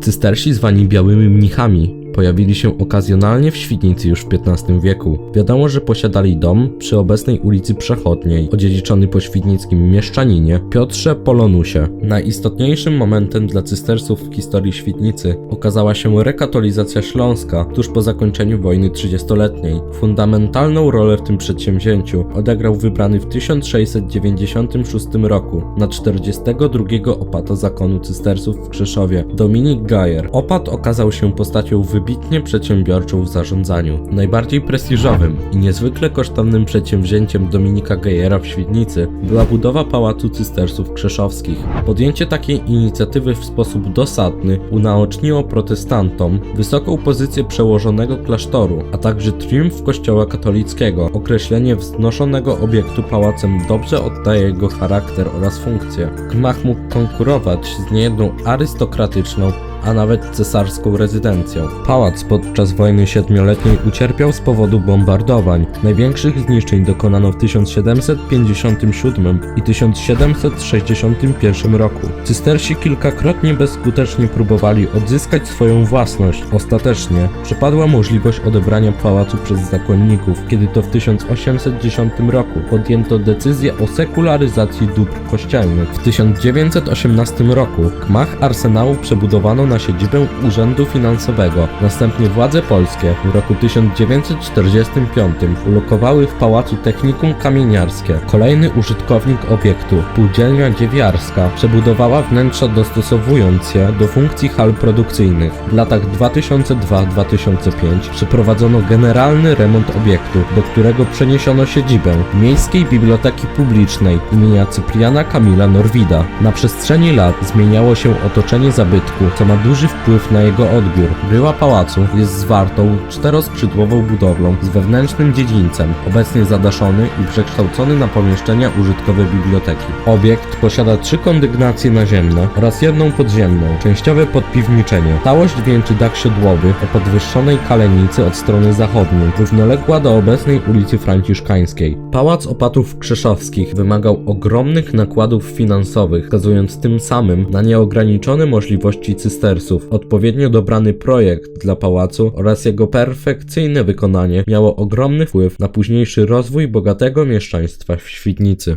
Cystersi zwani białymi mnichami pojawili się okazjonalnie w Świdnicy już w XV wieku. Wiadomo, że posiadali dom przy obecnej ulicy Przechodniej, odziedziczony po świdnickim mieszczaninie Piotrze Polonusie. Najistotniejszym momentem dla cystersów w historii Świdnicy okazała się rekatolizacja Śląska tuż po zakończeniu wojny 30-letniej. Fundamentalną rolę w tym przedsięwzięciu odegrał wybrany w 1696 roku na 42 opata zakonu cystersów w Krzeszowie Dominik Gajer. Opat okazał się postacią wybitnie przedsiębiorczą w zarządzaniu. Najbardziej prestiżowym i niezwykle kosztownym przedsięwzięciem Dominika Gejera w Świdnicy była budowa Pałacu Cystersów Krzeszowskich. Podjęcie takiej inicjatywy w sposób dosadny unaoczniło protestantom wysoką pozycję przełożonego klasztoru, a także triumf kościoła katolickiego. Określenie wznoszonego obiektu pałacem dobrze oddaje jego charakter oraz funkcję. Gmach mógł konkurować z niejedną arystokratyczną a nawet cesarską rezydencją. Pałac podczas wojny siedmioletniej ucierpiał z powodu bombardowań. Największych zniszczeń dokonano w 1757 i 1761 roku. Cystersi kilkakrotnie bezskutecznie próbowali odzyskać swoją własność. Ostatecznie przypadła możliwość odebrania pałacu przez zakonników, kiedy to w 1810 roku podjęto decyzję o sekularyzacji dóbr kościelnych. W 1918 roku gmach arsenału przebudowano na siedzibę Urzędu Finansowego. Następnie władze polskie w roku 1945 ulokowały w pałacu technikum kamieniarskie. Kolejny użytkownik obiektu, spółdzielnia dziewiarska, przebudowała wnętrza dostosowując je do funkcji hal produkcyjnych. W latach 2002-2005 przeprowadzono generalny remont obiektu, do którego przeniesiono siedzibę Miejskiej Biblioteki Publicznej imienia Cypriana Kamila Norwida. Na przestrzeni lat zmieniało się otoczenie zabytku, co ma duży wpływ na jego odbiór. Bryła pałacu jest zwartą, czteroskrzydłową budowlą z wewnętrznym dziedzińcem, obecnie zadaszony i przekształcony na pomieszczenia użytkowe biblioteki. Obiekt posiada trzy kondygnacje naziemne oraz jedną podziemną, częściowe podpiwniczenie. Całość wieńczy dach siodłowy o podwyższonej kalenicy od strony zachodniej, równoległa do obecnej ulicy Franciszkańskiej. Pałac Opatów Krzeszowskich wymagał ogromnych nakładów finansowych, wskazując tym samym na nieograniczone możliwości Odpowiednio dobrany projekt dla pałacu oraz jego perfekcyjne wykonanie miało ogromny wpływ na późniejszy rozwój bogatego mieszczaństwa w Świdnicy.